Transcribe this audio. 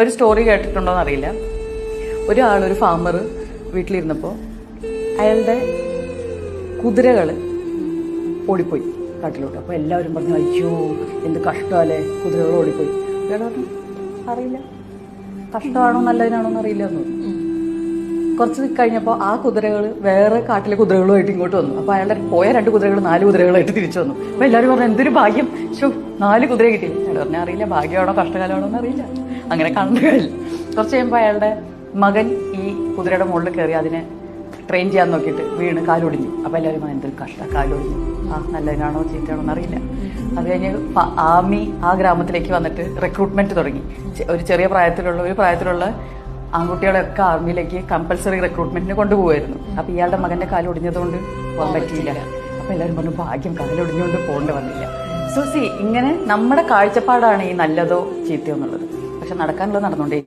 ഒരു സ്റ്റോറി കേട്ടിട്ടുണ്ടോ എന്നറിയില്ല ഒരാൾ ഒരു ഫാമർ വീട്ടിലിരുന്നപ്പോൾ അയാളുടെ കുതിരകൾ ഓടിപ്പോയി കാട്ടിലോട്ട്. അപ്പോൾ എല്ലാവരും പറഞ്ഞു അയ്യോ എന്ത് കഷ്ടമല്ലേ കുതിരകൾ ഓടിപ്പോയി. അയാൾ പറഞ്ഞു അറിയില്ല. കഷ്ടമാണോ നല്ലതിനാണോ എന്നറിയില്ല എന്ന്. കുറച്ച് കഴിഞ്ഞപ്പോൾ ആ കുതിരകൾ വേറെ കാട്ടിലെ കുതിരകളുമായിട്ട് ഇങ്ങോട്ട് വന്നു. അപ്പോൾ അയാളുടെ പോയ രണ്ട് കുതിരകൾ നാല് കുതിരകളായിട്ട് തിരിച്ചു വന്നു. അപ്പോൾ എല്ലാവരും പറഞ്ഞു എന്തൊരു ഭാഗ്യം. ഷോ നാല് കുതിര കിട്ടി. അയാൾ പറഞ്ഞാൽ അറിയില്ല ഭാഗ്യമാണോ കഷ്ടകാലമാണോ എന്ന് അറിയില്ല. അങ്ങനെ കണ്ടു കഴിഞ്ഞു. കുറച്ച് കഴിയുമ്പോൾ അയാളുടെ മകൻ ഈ കുതിരയുടെ മുകളിൽ കയറി അതിനെ ട്രെയിൻ ചെയ്യാൻ നോക്കിയിട്ട് വീണ് കാലൊടിഞ്ഞു. അപ്പോൾ എല്ലാവരും പറഞ്ഞു, എന്തൊരു കഷ്ട കാലൊടിഞ്ഞു. ആ നല്ലതിനാണോ ചീത്തയാണോ എന്നറിയില്ല അത് കഴിഞ്ഞ് ആമി ആ ഗ്രാമത്തിലേക്ക് വന്നിട്ട് റിക്രൂട്ട്മെന്റ് തുടങ്ങി. ഒരു ചെറിയ പ്രായത്തിലുള്ള ഒരു പ്രായത്തിലുള്ള ആൺകുട്ടികളെയൊക്കെ ആർമിയിലേക്ക് കമ്പൽസറി റിക്രൂട്ട്മെന്റിന് കൊണ്ടുപോകുമായിരുന്നു അപ്പൊ ഇയാളുടെ മകന്റെ കാൽ ഒടിഞ്ഞതുകൊണ്ട് പോകാൻ പറ്റിയില്ല. അപ്പൊ എല്ലാവരും പറഞ്ഞു ഭാഗ്യം കാലൊടിഞ്ഞുകൊണ്ട് പോകേണ്ടി വന്നില്ല. സോ സി ഇങ്ങനെ നമ്മുടെ കാഴ്ചപ്പാടാണ് ഈ നല്ലതോ ചീത്തയോ എന്നുള്ളത്. പക്ഷെ നടക്കാനുള്ളത് നടന്നുകൊണ്ടേ